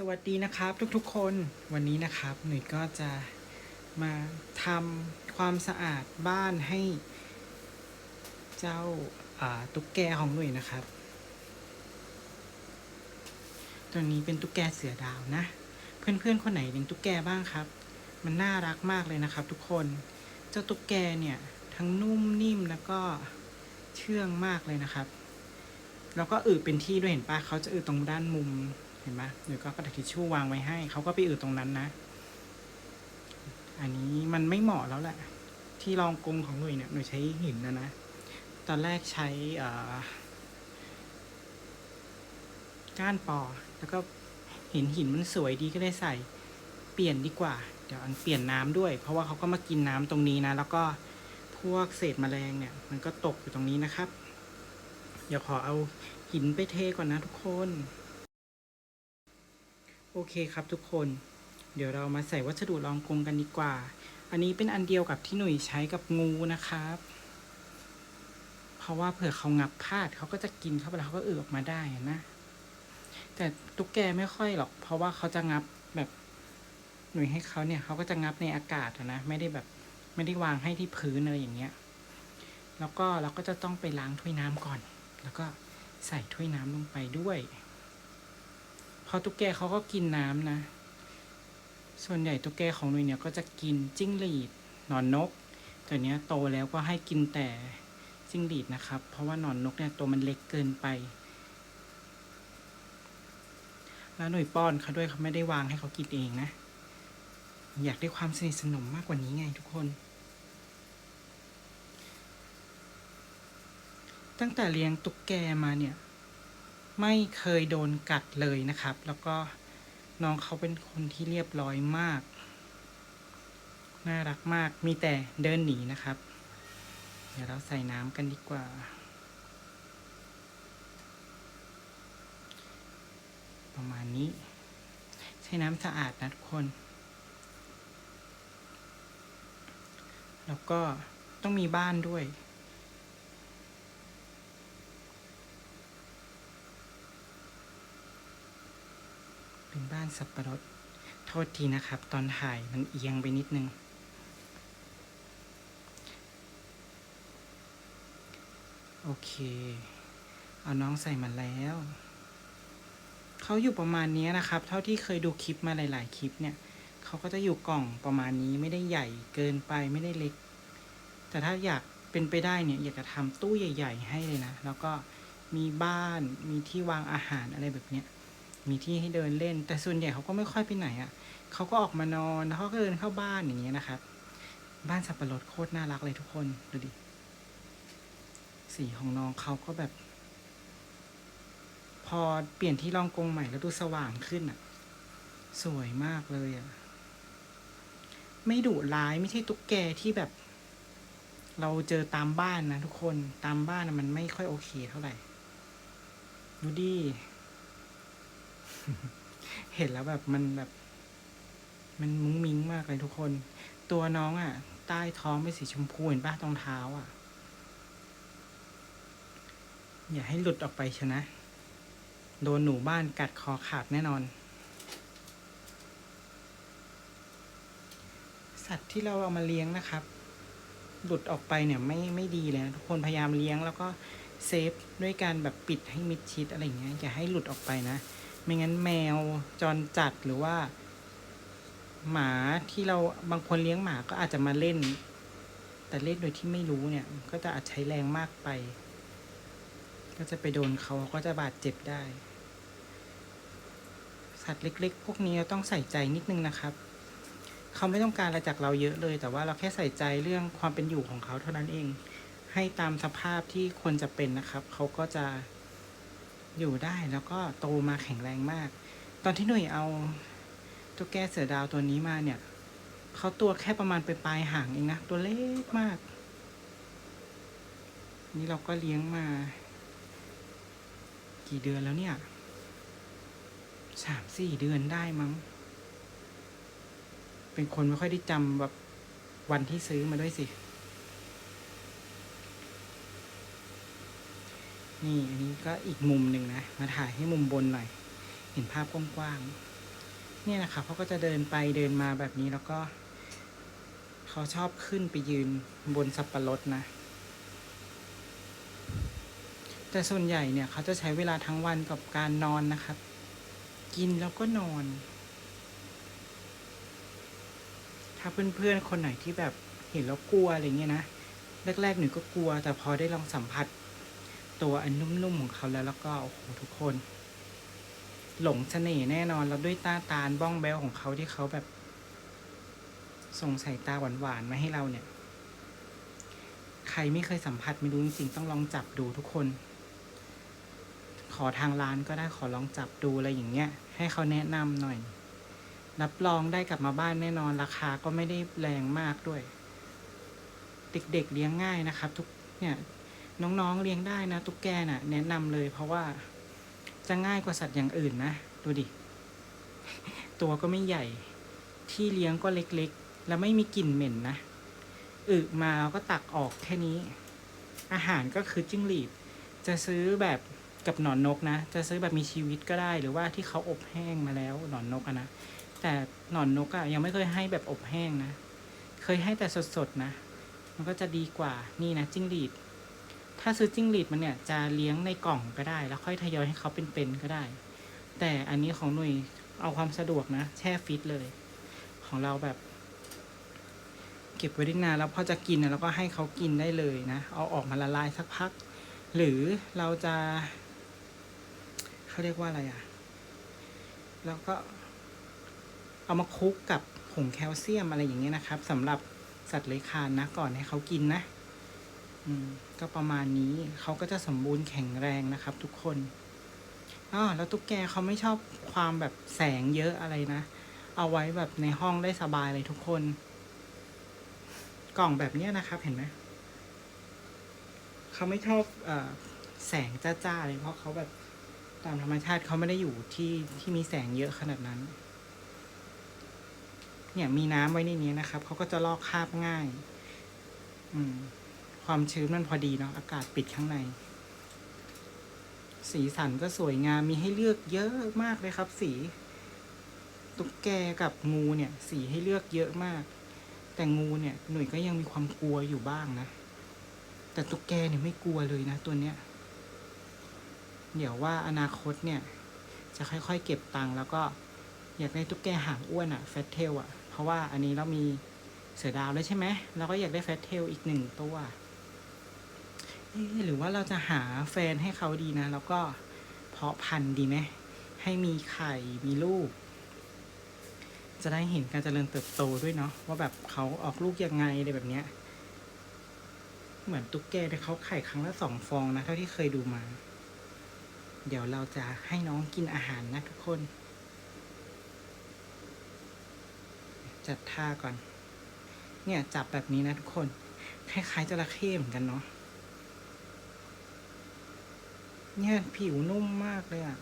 สวัสดีนะครับทุกๆคนวันนี้นะครับหนุ่ยก็จะมาทำความสะอาดบ้านให้เจ้าตุ๊กแกของหนุ่ยนะครับ ตัวนี้เป็นตุ๊กแกเสือดาวนะ เพื่อนๆคนไหนเลี้ยงตุ๊กแกบ้างครับ มันน่ารักมากเลยนะครับ ทุกคนเจ้าตุ๊กแกเนี่ยทั้งนุ่มนิ่มแล้วก็เชื่องมากเลยนะครับ แล้วก็อึเป็นที่ด้วยเห็นปะเขาจะอึตรงด้านมุม เห็นไหมเดี๋ยก็กระดาษทิชชู่วางไว้ให้ เขาก็ไปอืดตรงนั้นนะ อันนี้มันไม่เหมาะแล้วแหละ ที่รองกรงของหนุ่ยเนี่ยหนุ่ยใช้หินนะนะ ตอนแรกใช้อ่าก้านปอ แล้วก็เห็นหินมันสวยดีก็เลยใส่ เปลี่ยนดีกว่า เดี๋ยวอันเปลี่ยนน้ำด้วย เพราะว่าเขาก็มากินน้ำตรงนี้นะ แล้วก็พวกเศษแมลงเนี่ย มันก็ตกอยู่ตรงนี้นะครับ เดี๋ยวขอเอาหินไปเทก่อนนะทุกคน โอเคครับทุกคน เดี๋ยวเรามาใส่วัสดุรองกรงกันดีกว่า อันนี้เป็นอันเดียวกับที่หนุ่ยใช้กับงูนะครับ เพราะว่าเผื่อเขางับพลาดเขาก็จะกินเข้าไปแล้วเขาก็เอือออกมาได้นะ แต่ตุ๊กแกไม่ค่อยหรอก เพราะว่าเขาจะงับแบบหนุ่ยให้เขาเนี่ยเขาก็จะงับในอากาศนะ ไม่ได้แบบไม่ได้วางให้ที่พื้นอะไรอย่างเงี้ย แล้วก็เราก็จะต้องไปล้างถ้วยน้ำก่อน แล้วก็ใส่ถ้วยน้ำลงไปด้วย พอตุ๊กแกเขาก็กินน้ำนะ ส่วนใหญ่ตุ๊กแกของหนุ่ยเนี่ยก็จะกินจิ้งหรีดหนอนนกแต่เนี้ยโตแล้วก็ให้กินแต่จิ้งหรีดนะครับ เพราะว่าหนอนนกเนี่ยตัวมันเล็กเกินไป แล้วหน่ยป้อนเขาด้วยเขาไม่ได้วางให้เขากินเองนะ อยากได้ความสนิทสนมมากกว่านี้ไงทุกคนตั้งแต่เลี้ยงตุ๊กแกมาเนี่ย ไม่เคยโดนกัดเลยนะครับ แล้วก็น้องเขาเป็นคนที่เรียบร้อยมาก น่ารักมาก มีแต่เดินหนีนะครับ เดี๋ยวเราใส่น้ำกันดีกว่า ประมาณนี้ ใช้น้ำสะอาดนะทุกคน แล้วก็ต้องมีบ้านด้วย เป็น บ้านสับปะรด โทษทีนะครับ ตอนถ่ายมันเอียงไปนิดนึง โอเค เอาน้องใส่มาแล้ว เขาอยู่ประมาณนี้นะครับ เท่าที่เคยดูคลิปมาหลาย ๆ คลิปเนี่ย เขาก็จะอยู่กล่องประมาณนี้ไม่ได้ใหญ่เกินไปไม่ได้เล็ก แต่ถ้าอยากเป็นไปได้เนี่ย อยากจะทำตู้ใหญ่ ๆ ให้เลยนะ แล้วก็มีบ้านมีที่วางอาหารอะไรแบบเนี้ย มีที่ให้เดินเล่น แต่ส่วนใหญ่เขาก็ไม่ค่อยไปไหนอะ่ะเขาก็ออกมานอนแล้วเขาก็เดินเข้าบ้านอย่างเงี้ยนะครับ บ้านสับปะรดโคตรน่ารักเลยทุกคนดูดิสีของน้องเขาก็แบบ พอเปลี่ยนที่รองกรงใหม่แล้วดูสว่างขึ้นอะ่ะ สวยมากเลยอะ่ะ ไม่ดุร้ายไม่ใช่ตุ๊กแกที่แบบ เราเจอตามบ้านนะทุกคนตามบ้านนะมันไม่ค่อยโอเคเท่าไหร่ดูดิ เห็นแล้วแบบมันแบบ มันมุ้งมิ้งมากเลยทุกคน ตัวน้องอะ่ะ ใต้ท้องเป็นสีชมพูเห็นปะตรงเท้าอะ่ะ อย่าให้หลุดออกไปชนะ โดนหนูบ้านกัดคอขาดแน่นอน สัตว์ที่เราเอามาเลี้ยงนะครับ หลุดออกไปเนี่ยไม่ไม่ดีเลยนะทุกคนพยายามเลี้ยงแล้วก็เซฟด้วยการแบบปิดให้มิดชิดอะไรอย่างเงี้ยอย่าให้หลุดออกไปนะ ไม่งั้นแมวจรจัดหรือว่า หมาที่เราบางคนเลี้ยงหมาก็อาจจะมาเล่น แต่เล่นโดยที่ไม่รู้เนี่ย ก็จะอาจใช้แรงมากไป ก็จะไปโดนเขาก็จะบาดเจ็บได้ สัตว์เล็ก ๆ พวกนี้เราต้องใส่ใจนิดนึงนะครับเขาไม่ต้องการอะไรจากเราเยอะเลย แต่ว่าเราแค่ใส่ใจเรื่องความเป็นอยู่ของเขาเท่านั้นเอง ให้ตามสภาพที่ควรจะเป็นนะครับ เขาก็จะ อยู่ได้แล้วก็โตมาแข็งแรงมาก ตอนที่หนุ่ยเอาตัวแก้เสือดาวตัวนี้มาเนี่ยเขาตัวแค่ประมาณไปปลายหางเองนะตัวเล็กมาก นี่เราก็เลี้ยงมา กี่เดือนแล้วเนี่ยสามสี่เดือนได้มั้ง เป็นคนไม่ค่อยได้จำแบบวันที่ซื้อมาด้วยสิ นี่อันนี้ก็อีกมุมหนึ่งนะ มาถ่ายให้มุมบนหน่อย เห็นภาพกว้างๆเนี่ยนะคะเขาก็จะเดินไปเดินมาแบบนี้แล้วก็ เขาชอบขึ้นไปยืนบนสับปะรดนะ แต่ส่วนใหญ่เนี่ยเขาจะใช้เวลาทั้งวันกับการนอนนะครับ กินแล้วก็นอน ถ้าเพื่อนๆคนไหนที่แบบเห็นแล้วกลัวอะไรเงี้ยนะ แรกๆหนูก็กลัวแต่พอได้ลองสัมผัส ตัวอันนุ่มๆของเขาแล้วแล้วก็โอ้โหทุกคน หลงเสน่ห์แน่นอนแล้วด้วยตาตาลบ้องแบวของเขาที่เขาแบบ ส่งสายตาหวานๆมาให้เราเนี่ย ใครไม่เคยสัมผัสไม่รู้จริงๆต้องลองจับดูทุกคน ขอทางร้านก็ได้ขอลองจับดูอะไรอย่างเงี้ย ให้เขาแนะนำหน่อยรับรองได้กลับมาบ้านแน่นอนราคาก็ไม่ได้แรงมากด้วย เด็กๆเลี้ยงง่ายนะครับ ทุกเนี่ย น้องๆเลี้ยงได้นะ ตุ๊กแกน่ะ แนะนำเลย เพราะว่าจะง่ายกว่าสัตว์อย่างอื่นนะ ดูดิ ตัวก็ไม่ใหญ่ ที่เลี้ยงก็เล็กๆ แล้วไม่มีกลิ่นเหม็นนะอึมาก็ตักออกแค่นี้ อาหารก็คือจิ้งหรีด จะซื้อแบบกับหนอนนกนะ จะซื้อแบบมีชีวิตก็ได้หรือว่าที่เขาอบแห้งมาแล้วหนอนนกอะนะ แต่หนอนนกอะยังไม่เคยให้แบบอบแห้งนะ เคยให้แต่สดๆนะ มันก็จะดีกว่า นี่นะจิ้งหรีด ถ้าซื้อจิ้งหรีดมันเนี่ยจะเลี้ยงในกล่องก็ได้ แล้วค่อยทยอยให้เขาเป็นๆก็ได้ แต่อันนี้ของหน่ยเอาความสะดวกนะ แช่ฟิตเลย ของเราแบบ เก็บไว้ได้นานแล้วพอจะกินนะเราก็ให้เขากินได้เลยนะ เอาออกมาละลายสักพัก หรือเราจะเขาเรียกว่าอะไรอะ่ะ แล้วก็เอามาคลุกกับผงแคลเซียมอะไรอย่างเงี้ยนะครับสำหรับสัตว์เลื้อยคลานนะ ก่อนให้เขากินนะ อืม ก็ประมาณนี้เขาก็จะสมบูรณ์แข็งแรงนะครับ ทุกคนอ๋อแล้วตุ๊กแกเขาไม่ชอบความแบบแสงเยอะอะไรนะ เอาไว้แบบในห้องได้สบายเลยทุกคน กล่องแบบเนี้ยนะครับ เห็นไหมเขาไม่ชอบอแสงจ้าๆเลยเพราะเขาแบบตามธรรมชาติเขาไม่ได้อยู่ที่ที่มีแสงเยอะขนาดนั้น เนี่ยมีน้ำไว้ในนี้นะครับเขาก็จะลอกคราบง่าย อืม ความชื้นมันพอดีเนาะอากาศปิดข้างใน สีสันก็สวยงามมีให้เลือกเยอะมากเลยครับ สีตุ๊กแกกับงูเนี่ย สีให้เลือกเยอะมาก แต่งูเนี่ยหน่วยก็ยังมีความกลัวอยู่บ้างนะ แต่ตุ๊กแกเนี่ยไม่กลัวเลยนะตัวเนี้ยเดี๋ยวว่าอนาคตเนี่ย จะค่อยๆ เก็บตังค์แล้วก็อยากได้ตุ๊กแกหางอ้วนอะแฟตเทลอะเพราะว่าอันนี้เรามีเสือดาวแล้วใช่ไหมเราก็อยากได้แฟตเทลอีกหนึ่งตัว เอ๊ะหรือว่าเราจะหาแฟนให้เขาดีนะ แล้วก็เพาะพันธุ์ดีไหมให้มีไข่มีลูก จะได้เห็นการเจริญเติบโตด้วยเนาะว่าแบบเขาออกลูกยังไงอะไรแบบเนี้ยเหมือนตุ๊กแกเนี่ยเขาไข่ครั้งละสองฟองนะ เท่าที่เคยดูมา เดี๋ยวเราจะให้น้องกินอาหารนะทุกคน จัดท่าก่อน เนี่ยจับแบบนี้นะทุกคน คล้ายๆจระเข้เหมือนกันเนาะ เนี่ยผิวนุ่มมากเลยอะ่ะ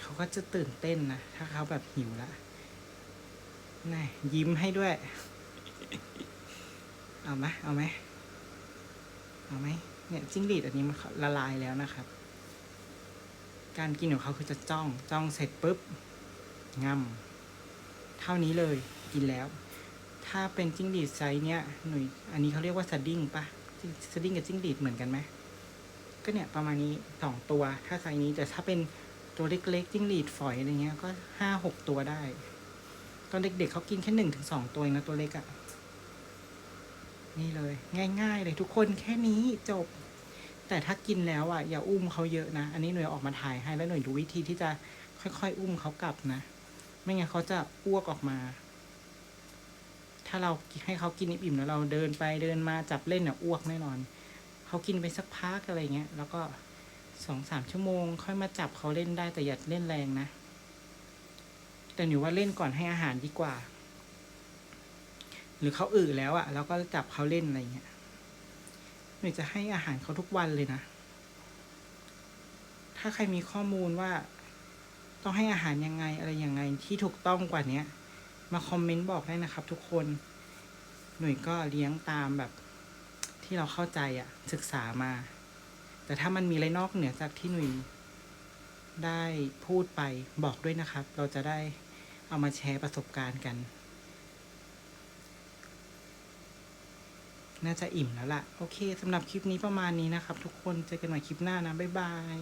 เขาก็จะตื่นเต้นนะ ถ้าเขาแบบหิวละนี่ยิ้มให้ด้วย เอาไหมเอาไหมเอาไหมเนี่ยจิ้งหรีดอันนี้มันละลายแล้วนะครับ การกินของเขาคือจะจ้อง จ้องเสร็จปุ๊บงำเท่านี้เลยกินแล้ว ถ้าเป็นจิ้งหรีดไซส์เนี้ยหนุ่ยอันนี้เขาเรียกว่าสดิ้งปะสดิ้งกับจิ้งหรีดเหมือนกันไหม ก็เนี่ยประมาณนี้สองตัว ถ้าไซส์นี้แต่ถ้าเป็นตัวเล็กๆจิ้งหรีดฝอยอะไรเงี้ยก็ห้าหกตัวได้ ตอนเด็กๆเขากินแค่หนึ่งถึงสองตัวเองนะตัวเล็กอะ่ะ นี่เลย ง่าย ๆ เลยทุกคนแค่นี้จบ แต่ถ้ากินแล้วอะอย่าอุ้มเขาเยอะนะ อันนี้หน่วยออกมาถ่ายให้แล้วหน่วยดูวิธีที่จะค่อยๆ อุ้มเขากลับนะ ไม่งั้นเขาจะอ้วกออกมา ถ้าเราให้เขากินอิ่มๆแล้วเราเดินไปเดินมาจับเล่นเนี่ยอ้วกแน่นอน เขากินไปสักพักอะไรเงี้ย แล้วก็สองสามชั่วโมง ค่อยมาจับเขาเล่นได้แต่อย่าเล่นแรงนะ แต่หนูว่าเล่นก่อนให้อาหารดีกว่า หรือเขาอึแล้วอะ่ะเราก็จับเขาเล่นอะไรเงี้ยหนูจะให้อาหารเขาทุกวันเลยนะ ถ้าใครมีข้อมูลว่า ต้องให้อาหารยังไงอะไรยังไงที่ถูกต้องกว่าเนี้ย มาคอมเมนต์บอกได้นะครับทุกคน หน่วยก็เลี้ยงตามแบบ ที่เราเข้าใจอะศึกษามา แต่ถ้ามันมีอะไรนอกเหนือจากที่หน่ยได้พูดไปบอกด้วยนะครับ เราจะได้เอามาแชร์ประสบการณ์กัน น่าจะอิ่มแล้วล่ะ โอเคสำหรับคลิปนี้ประมาณนี้นะครับ ทุกคนเจอกันใหม่คลิปหน้านะ บ๊ายบาย